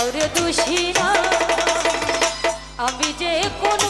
কাউরে দোষী না আমি যে কোন